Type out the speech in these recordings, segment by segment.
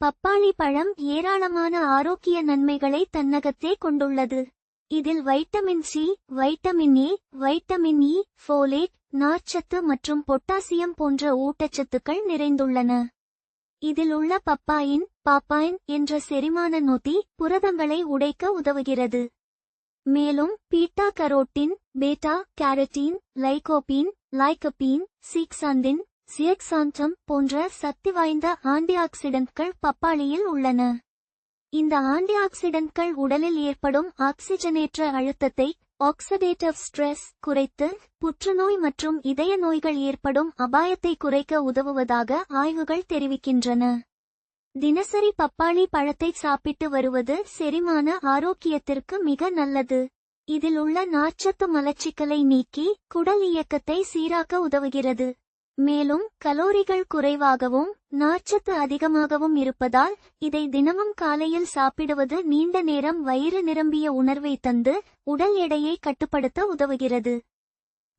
பப்பாளி பழம் ஏராளமான ஆரோக்கிய நன்மைகளை தன்னகத்தே கொண்டுள்ளது. இதில் vitamin C vitamin A vitamin E folate நார்ச்சத்து மற்றும் பொட்டாசியம் போன்ற ஊட்டச்சத்துக்கள் நிறைந்துள்ளன. இதில் உள்ள பப்பாயின் பாப்பாயின் என்ற செரிமான நொதி புரதங்களை உடைக்க உதவுகிறது. மேலும் beta carotene beta carotene lycopene lycopene zeaxanthin zeaxanthin போன்ற சக்தி வாய்ந்த ஆன்டிஆக்சிடென்ட்கள் பப்பாளியில் உள்ளன. இந்த ஆன்டிஆக்சிடென்ட்கள் உடலில் ஏற்படும் ஆக்சிஜனேற்ற அழுத்தத்தை ஆக்சிடேட்டிவ் ஸ்ட்ரெஸ் குறைத்து புற்றுநோய் மற்றும் இதய நோய்கள் ஏற்படும் அபாயத்தை குறைக்க உதவுவதாக ஆய்வுகள் தெரிவிக்கின்றன. தினசரி பப்பாளி பழத்தை சாப்பிட்டு வருவது செரிமான ஆரோக்கியத்திற்கு மிக நல்லது. இதில் உள்ள நார்ச்சத்து மலச்சிக்கலை நீக்கி குடல் இயக்கத்தை சீராக்க உதவுகிறது. மேலும் கலோரிகள் குறைவாகவும் நார்ச்சத்து அதிகமாகவும் இருப்பதால் இதை தினமும் காலையில் சாப்பிடுவது நீண்ட நேரம் வயிறு நிரம்பிய உணர்வை தந்து உடல் எடையை கட்டுப்படுத்த உதவுகிறது.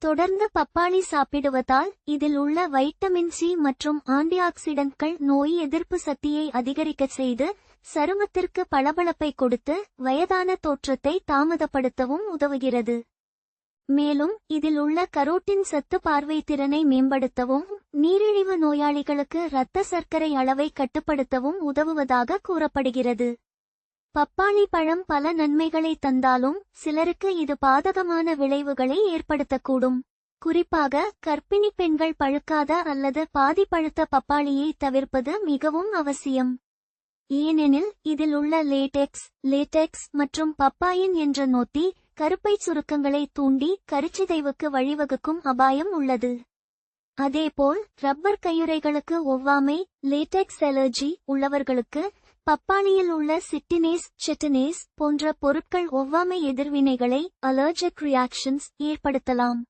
தொடர்ந்து பப்பாளி சாப்பிடுவதால் இதில் உள்ள வைட்டமின் சி மற்றும் ஆன்டிஆக்சிடென்ட்கள் நோய் எதிர்ப்பு சக்தியை அதிகரிக்கச் செய்து சருமத்திற்கு பளபளப்பை கொடுத்து வயதான தோற்றத்தை தாமதப்படுத்தவும் உதவுகிறது. மேலும் இதில் உள்ள கரோட்டின் சத்து பார்வை திறனை மேம்படுத்தவும் நீரிழிவு நோயாளிகளுக்கு இரத்த சர்க்கரை அளவை கட்டுப்படுத்தவும் உதவுவதாக கூறப்படுகிறது. பப்பாளி பழம் பல நன்மைகளை தந்தாலும் சிலருக்கு இது பாதகமான விளைவுகளை ஏற்படுத்தக்கூடும். குறிப்பாக கர்ப்பிணி பெண்கள் பழுக்காத அல்லது பாதி பழுத்த பப்பாளியை தவிர்ப்பது மிகவும் அவசியம். ஏனெனில் இதில் உள்ள லேடெக்ஸ் லேடெக்ஸ் மற்றும் பப்பாயின் என்ற நோத்தி கருப்பை சுருக்கங்களை தூண்டி கருச்சிதைவுக்கு வழிவகுக்கும் அபாயம் உள்ளது. அதேபோல் ரப்பர் கையுறைகளுக்கு ஒவ்வாமை லேடெக்ஸ் அலர்ஜி உள்ளவர்களுக்கு பப்பாளியில் உள்ள சிட்டினேஸ் செட்டினேஸ் போன்ற பொருட்கள் ஒவ்வாமை எதிர்வினைகளை அலர்ஜிக் ரியாக்ஷன்ஸ் ஏற்படுத்தலாம்.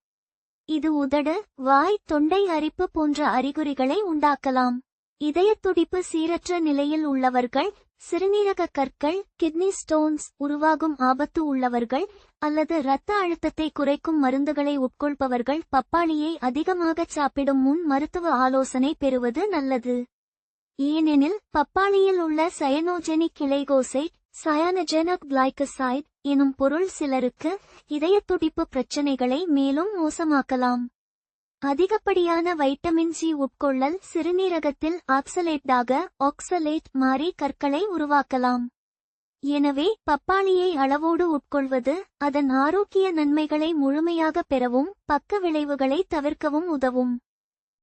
இது உதடு வாய் தொண்டை அரிப்பு போன்ற அறிகுறிகளை உண்டாக்கலாம். இதயத் துடிப்பு சீரற்ற நிலையில் உள்ளவர்கள் சிறுநீரக கற்கள் கிட்னி ஸ்டோன்ஸ் உருவாகும் ஆபத்து உள்ளவர்கள் அல்லது இரத்த அழுத்தத்தை குறைக்கும் மருந்துகளை உட்கொள்பவர்கள் பப்பாளியை அதிகமாகச் சாப்பிடும் முன் மருத்துவ ஆலோசனை பெறுவது நல்லது. ஏனெனில் பப்பாளியில் உள்ள சயனோஜெனிக் கிளைகோசை சயானஜெனக் கிளைகசைட் எனும் பொருள் சிலருக்கு இதய துடிப்பு பிரச்சனைகளை மேலும் மோசமாக்கலாம். அதிகப்படியான வைட்டமின் சி உட்கொள்ளல் சிறுநீரகத்தில் ஆக்சலேட்டாக ஆக்சலேட் மாறி கற்களை உருவாக்கலாம். எனவே பப்பாளியை அளவோடு உட்கொள்வது அதன் ஆரோக்கிய நன்மைகளை முழுமையாக பெறவும் பக்க விளைவுகளை தவிர்க்கவும் உதவும்.